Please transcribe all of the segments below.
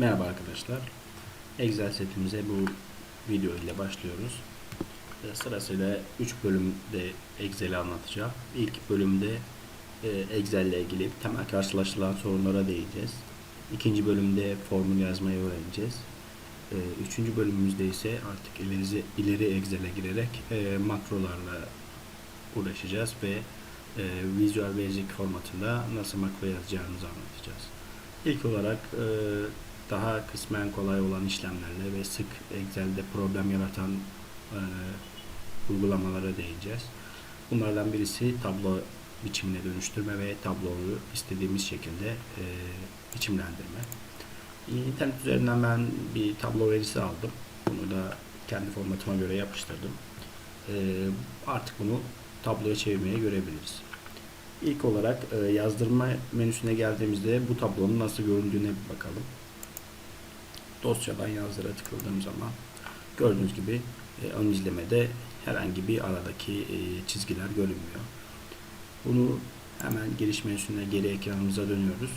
Merhaba arkadaşlar. Excel setimize bu video ile başlıyoruz. E, Sırasıyla 3 bölümde Excel'i anlatacağım. İlk bölümde e, Excel ile ilgili temel karşılaşılan sorunlara değineceğiz. İkinci bölümde formül yazmayı öğreneceğiz. E, Üçüncü bölümümüzde ise artık ileri, ileri Excel'e girerek e, makrolarla uğraşacağız ve e, Visual Basic formatında nasıl makro yazacağımızı anlatacağız. İlk olarak e, daha kısmen kolay olan işlemlerle ve sık Excel'de problem yaratan e, uygulamalara değineceğiz. Bunlardan birisi tablo biçimine dönüştürme ve tabloyu istediğimiz şekilde e, biçimlendirme. İnternet üzerinden ben bir tablo verisi aldım. Bunu da kendi formatıma göre yapıştırdım. E, artık bunu tabloya çevirmeye görebiliriz. İlk olarak e, yazdırma menüsüne geldiğimizde bu tablonun nasıl göründüğüne bir bakalım. Dosyadan yazdıra tıkladığım zaman gördüğünüz gibi e, ön izlemede herhangi bir aradaki e, çizgiler görünmüyor. Bunu hemen giriş menüsüne geri ekranımıza dönüyoruz.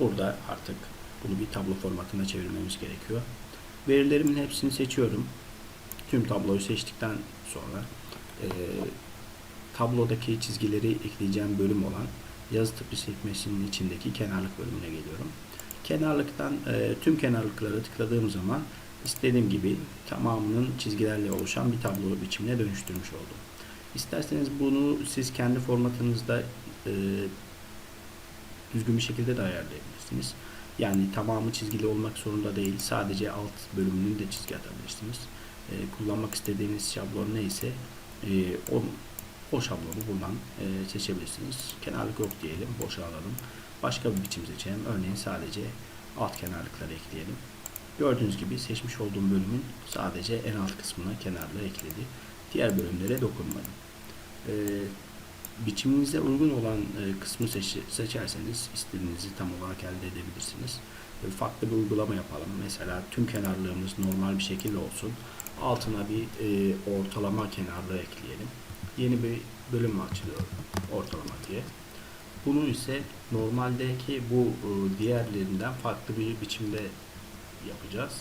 Burada artık bunu bir tablo formatına çevirmemiz gerekiyor. Verilerimin hepsini seçiyorum. Tüm tabloyu seçtikten sonra e, tablodaki çizgileri ekleyeceğim bölüm olan yazı tipi sekmesinin içindeki kenarlık bölümüne geliyorum. Kenarlıktan e, tüm kenarlıkları tıkladığım zaman istediğim gibi tamamının çizgilerle oluşan bir tablo biçimine dönüştürmüş oldum. İsterseniz bunu siz kendi formatınızda e, düzgün bir şekilde de ayarlayabilirsiniz. Yani tamamı çizgili olmak zorunda değil. Sadece alt bölümünü de çizgi atabilirsiniz. E, kullanmak istediğiniz şablon neyse e, o, o şablonu buradan e, seçebilirsiniz. Kenarlık yok diyelim. Boşa alalım. Başka bir biçim seçelim. Örneğin sadece alt kenarlıkları ekleyelim. Gördüğünüz gibi seçmiş olduğum bölümün sadece en alt kısmına kenarları ekledi. Diğer bölümlere dokunmadım. E, biçiminize uygun olan e, kısmı seç, seçerseniz istediğinizi tam olarak elde edebilirsiniz. E, farklı bir uygulama yapalım. Mesela tüm kenarlığımız normal bir şekilde olsun. Altına bir e, ortalama kenarlığı ekleyelim. Yeni bir bölüm açılıyor ortalama diye. Bunu ise normaldeki bu e, diğerlerinden farklı bir biçimde yapacağız.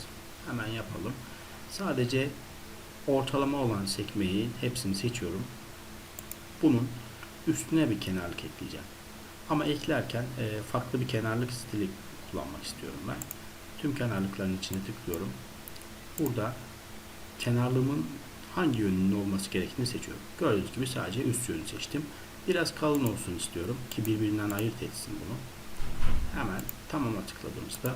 Hemen yapalım. Sadece ortalama olan sekmeyi hepsini seçiyorum. Bunun üstüne bir kenarlık ekleyeceğim. Ama eklerken e, farklı bir kenarlık stili kullanmak istiyorum ben. Tüm kenarlıkların içine tıklıyorum. Burada kenarlığımın hangi yönünün olması gerektiğini seçiyorum. Gördüğünüz gibi sadece üst yönü seçtim. Biraz kalın olsun istiyorum ki birbirinden ayırt etsin bunu. Hemen tamama tıkladığımızda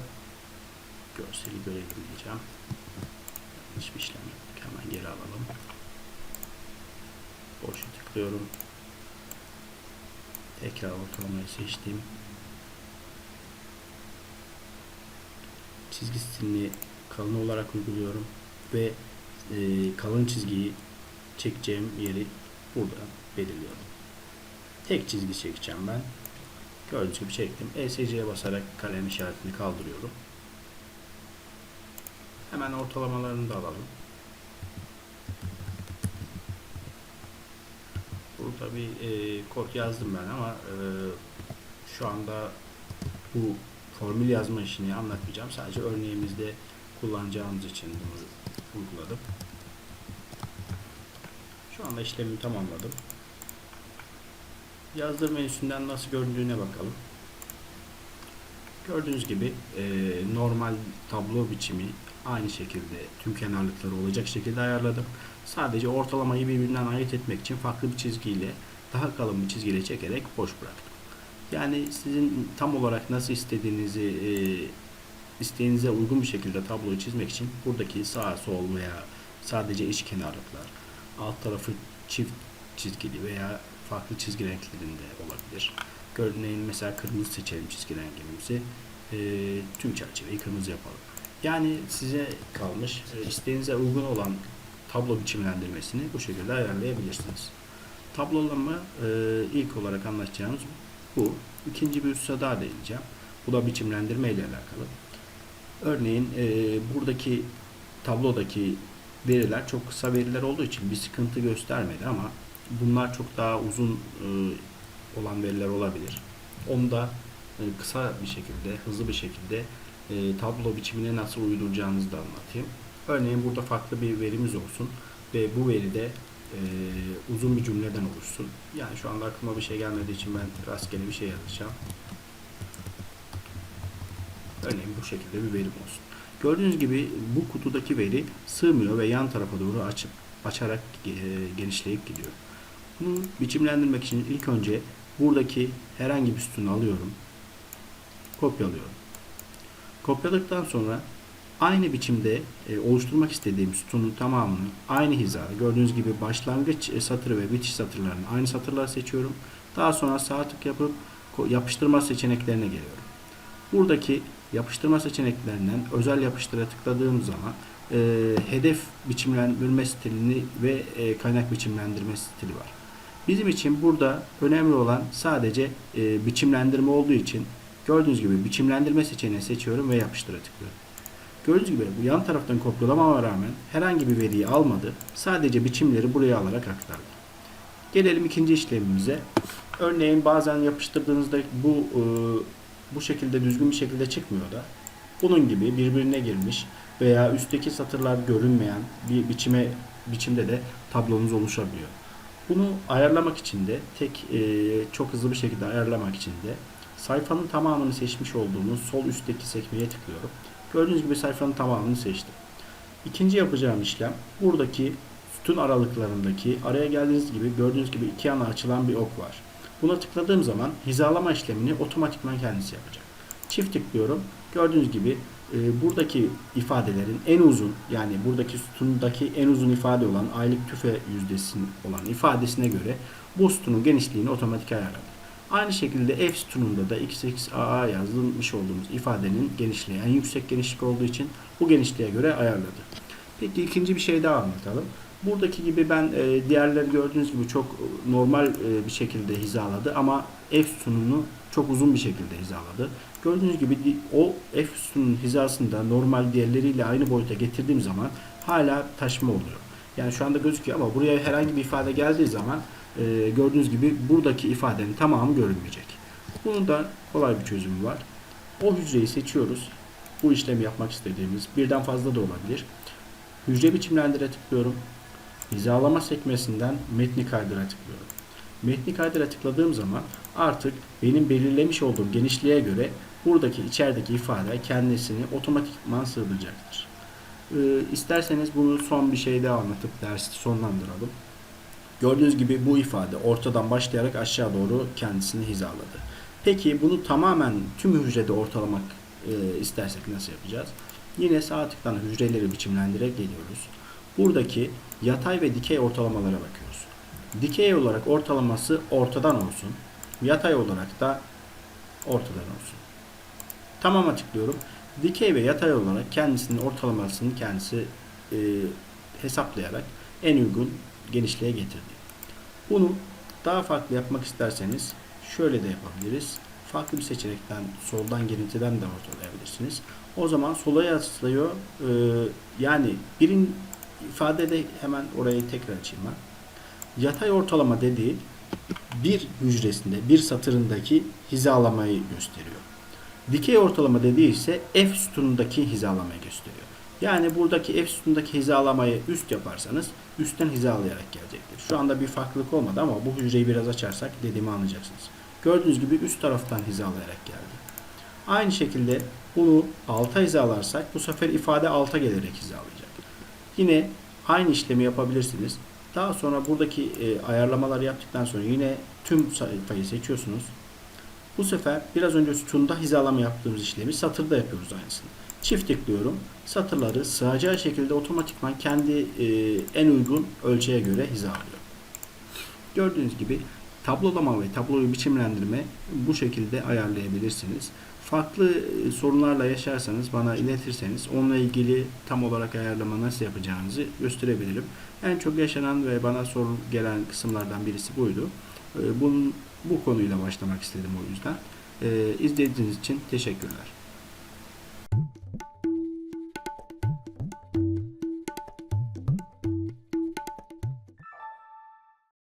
görseli görelim diyeceğim. Yanlış bir işlem yaptık. Hemen geri alalım. Boşu tıklıyorum. Tekrar ortalamayı seçtim. Çizgi stilini kalın olarak uyguluyorum ve e, kalın çizgiyi çekeceğim yeri burada belirliyorum. Tek çizgi çekeceğim ben. Gördüğünüz gibi çektim. ESC'ye basarak kalem işaretini kaldırıyorum. Hemen ortalamalarını da alalım. Burada bir e, kod yazdım ben ama e, şu anda bu formül yazma işini anlatmayacağım. Sadece örneğimizde kullanacağımız için bunu uyguladım. Şu anda işlemi tamamladım. Yazdır menüsünden nasıl göründüğüne bakalım. Gördüğünüz gibi e, normal tablo biçimi aynı şekilde tüm kenarlıkları olacak şekilde ayarladım. Sadece ortalamayı birbirinden ayırt etmek için farklı bir çizgiyle daha kalın bir çizgiyle çekerek boş bıraktım. Yani sizin tam olarak nasıl istediğinizi e, isteğinize uygun bir şekilde tabloyu çizmek için buradaki sağ sol veya sadece iç kenarlıklar alt tarafı çift çizgili veya farklı çizgi renklerinde olabilir. Örneğin mesela kırmızı seçelim çizgi rengimizi. E, tüm çerçeveyi kırmızı yapalım. Yani size kalmış e, isteğinize uygun olan tablo biçimlendirmesini bu şekilde ayarlayabilirsiniz. Tablolama e, ilk olarak anlatacağımız bu. İkinci bir hususa daha değineceğim. Bu da biçimlendirme ile alakalı. Örneğin e, buradaki tablodaki veriler çok kısa veriler olduğu için bir sıkıntı göstermedi ama bunlar çok daha uzun e, olan veriler olabilir. Onu da e, kısa bir şekilde, hızlı bir şekilde e, tablo biçimine nasıl uyduracağınızı da anlatayım. Örneğin burada farklı bir verimiz olsun ve bu veride e, uzun bir cümleden oluşsun. Yani şu anda aklıma bir şey gelmediği için ben rastgele bir şey yazacağım. Örneğin bu şekilde bir verim olsun. Gördüğünüz gibi bu kutudaki veri sığmıyor ve yan tarafa doğru açıp açarak e, genişleyip gidiyor. Bunu biçimlendirmek için ilk önce buradaki herhangi bir sütunu alıyorum. Kopyalıyorum. Kopyaladıktan sonra aynı biçimde e, oluşturmak istediğim sütunun tamamını aynı hizada gördüğünüz gibi başlangıç e, satırı ve bitiş satırlarını aynı satırlar seçiyorum. Daha sonra sağ tık yapıp yapıştırma seçeneklerine geliyorum. Buradaki yapıştırma seçeneklerinden özel yapıştıra tıkladığım zaman e, hedef biçimlendirme stilini ve e, kaynak biçimlendirme stili var. Bizim için burada önemli olan sadece e, biçimlendirme olduğu için gördüğünüz gibi biçimlendirme seçeneğini seçiyorum ve yapıştıra tıklıyorum. Gördüğünüz gibi bu yan taraftan kopyalamama rağmen herhangi bir veriyi almadı. Sadece biçimleri buraya alarak aktardı. Gelelim ikinci işlemimize. Örneğin bazen yapıştırdığınızda bu e, bu şekilde düzgün bir şekilde çıkmıyor da bunun gibi birbirine girmiş veya üstteki satırlar görünmeyen bir biçime biçimde de tablonuz oluşabiliyor. Bunu ayarlamak için de tek e, çok hızlı bir şekilde ayarlamak için de sayfanın tamamını seçmiş olduğumuz sol üstteki sekmeye tıklıyorum. Gördüğünüz gibi sayfanın tamamını seçtim. İkinci yapacağım işlem buradaki sütun aralıklarındaki araya geldiğiniz gibi gördüğünüz gibi iki yana açılan bir ok var. Buna tıkladığım zaman hizalama işlemini otomatikman kendisi yapacak. Çift tıklıyorum. Gördüğünüz gibi e, buradaki ifadelerin en uzun yani buradaki sütundaki en uzun ifade olan aylık tüfe yüzdesinin olan ifadesine göre bu sütunun genişliğini otomatik ayarladı. Aynı şekilde F sütununda da XXAA yazılmış olduğumuz ifadenin genişliği en yüksek genişlik olduğu için bu genişliğe göre ayarladı. Peki ikinci bir şey daha anlatalım. Buradaki gibi ben e, diğerleri gördüğünüz gibi çok normal e, bir şekilde hizaladı ama F sütununu çok uzun bir şekilde hizaladı. Gördüğünüz gibi o F sütunun hizasında normal diğerleriyle aynı boyuta getirdiğim zaman hala taşma oluyor. Yani şu anda gözüküyor ama buraya herhangi bir ifade geldiği zaman e, gördüğünüz gibi buradaki ifadenin tamamı görünmeyecek. Bunun da kolay bir çözümü var. O hücreyi seçiyoruz. Bu işlemi yapmak istediğimiz birden fazla da olabilir. Hücre biçimlendire tıklıyorum. Hizalama sekmesinden metni kaydıra tıklıyorum. Metni kaydıra tıkladığım zaman artık benim belirlemiş olduğum genişliğe göre buradaki içerideki ifade kendisini otomatikman sığdıracaktır. Ee, isterseniz bunu son bir şey daha anlatıp dersi sonlandıralım. Gördüğünüz gibi bu ifade ortadan başlayarak aşağı doğru kendisini hizaladı. Peki bunu tamamen tüm hücrede ortalamak e, istersek nasıl yapacağız? Yine sağ tıktan hücreleri biçimlendire geliyoruz. Buradaki yatay ve dikey ortalamalara bakıyoruz. Dikey olarak ortalaması ortadan olsun. Yatay olarak da ortadan olsun. Tamama tıklıyorum. Dikey ve yatay olarak kendisinin ortalamasını kendisi e, hesaplayarak en uygun genişliğe getirdi. Bunu daha farklı yapmak isterseniz şöyle de yapabiliriz. Farklı bir seçenekten soldan girintiden de ortalayabilirsiniz. O zaman sola yaslıyor. Ee, yani birin ifadede hemen orayı tekrar açayım ben. Yatay ortalama dediği bir hücresinde, bir satırındaki hizalamayı gösteriyor. Dikey ortalama dediği ise F sütunundaki hizalamayı gösteriyor. Yani buradaki F sütunundaki hizalamayı üst yaparsanız üstten hizalayarak gelecektir. Şu anda bir farklılık olmadı ama bu hücreyi biraz açarsak dediğimi anlayacaksınız. Gördüğünüz gibi üst taraftan hizalayarak geldi. Aynı şekilde bunu alta hizalarsak bu sefer ifade alta gelerek hizalayacak. Yine aynı işlemi yapabilirsiniz. Daha sonra buradaki e, ayarlamaları yaptıktan sonra yine tüm sayfayı seçiyorsunuz. Bu sefer biraz önce sütunda hizalama yaptığımız işlemi satırda yapıyoruz aynısını. Çift tıklıyorum. Satırları sığacağı şekilde otomatikman kendi e, en uygun ölçüye göre hizalıyor. Gördüğünüz gibi tablolama ve tabloyu biçimlendirme bu şekilde ayarlayabilirsiniz. Farklı e, sorunlarla yaşarsanız bana iletirseniz onunla ilgili tam olarak ayarlama nasıl yapacağınızı gösterebilirim. En çok yaşanan ve bana soru gelen kısımlardan birisi buydu. E, Bunun, bu konuyla başlamak istedim o yüzden. E, İzlediğiniz için teşekkürler.